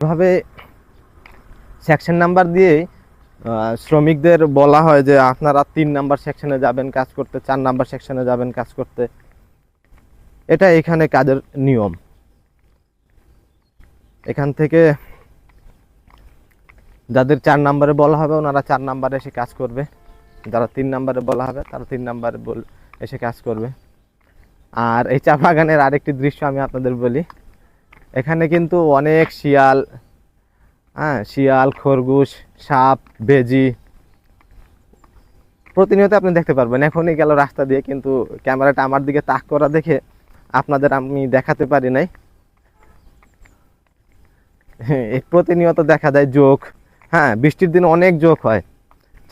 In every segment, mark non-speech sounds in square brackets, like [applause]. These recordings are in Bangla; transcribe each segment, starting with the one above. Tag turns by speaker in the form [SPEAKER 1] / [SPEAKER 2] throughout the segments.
[SPEAKER 1] এভাবে সেকশন নাম্বার দিয়ে শ্রমিকদের বলা হয় যে আপনারা তিন নাম্বার সেকশনে যাবেন কাজ করতে, চার নাম্বার সেকশনে যাবেন কাজ করতে। এটা এখানে কাজের নিয়ম। এখান থেকে যাদের চার নাম্বারে বলা হবে, ওনারা চার নাম্বারে এসে কাজ করবে। যারা তিন নাম্বারে বলা হবে, তারা তিন নাম্বারে বল এসে কাজ করবে। আর এই চা বাগানের আরেকটি দৃশ্য আমি আপনাদের বলি। এখানে কিন্তু অনেক শিয়াল হ্যাঁ শিয়াল খরগোশ সাপ বেজি প্রতিনিয়ত আপনি দেখতে পারবেন। এখনই গেল রাস্তা দিয়ে কিন্তু ক্যামেরাটা আমার দিকে তাক করা দেখে আপনাদের আমি দেখাতে পারি নাই। [laughs] হ্যাঁ, প্রতিনিয়ত দেখা যায় যোগ হ্যাঁ বৃষ্টির দিনে অনেক যোগ হয়।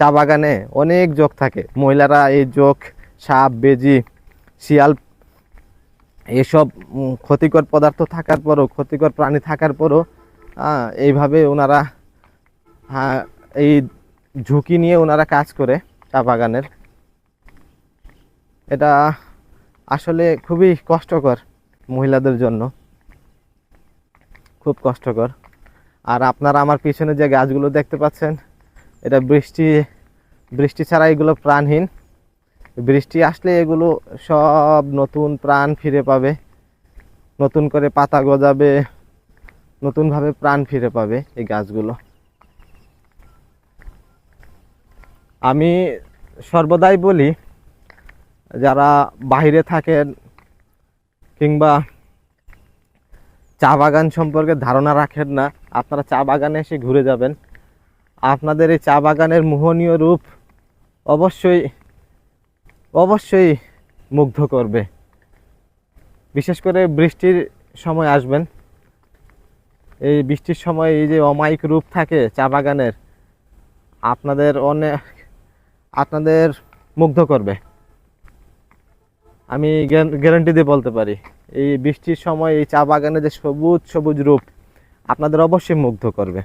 [SPEAKER 1] চা বাগানে অনেক যোগ থাকে। মহিলারা এই যোগ সাপ বেজি শিয়াল এসব ক্ষতিকর পদার্থ থাকার পরও, ক্ষতিকর প্রাণী থাকার পরও এইভাবে ওনারা এই ঝুঁকি নিয়ে ওনারা কাজ করে চা বাগানের। এটা আসলে খুবই কষ্টকর মহিলাদের জন্য। খুব কষ্টকর। আর আপনারা আমার পিছনে যে গাছগুলো দেখতে পাচ্ছেন, এটা বৃষ্টি বৃষ্টি ছাড়া এগুলো প্রাণহীন। বৃষ্টি আসলে এগুলো সব নতুন প্রাণ ফিরে পাবে। নতুন করে পাতা গজাবে, নতুনভাবে প্রাণ ফিরে পাবে এই গাছগুলো। আমি সর্বদাই বলি, যারা বাইরে থাকেন কিংবা চা বাগান সম্পর্কে ধারণা রাখেন না, আপনারা চা বাগানে এসে ঘুরে যাবেন। আপনাদের এই চা বাগানের মোহনীয় রূপ অবশ্যই অবশ্যই মুগ্ধ করবে। বিশেষ করে বৃষ্টির সময় আসবেন। এই বৃষ্টির সময় এই যে অমায়িক রূপ থাকে চা বাগানের, আপনাদের অনেক আপনাদের মুগ্ধ করবে। আমি গ্যারান্টি দিয়ে বলতে পারি, এই বৃষ্টির সময় এই চা বাগানের যে সবুজ সবুজ রূপ, আপনাদের অবশ্যই মুগ্ধ করবে।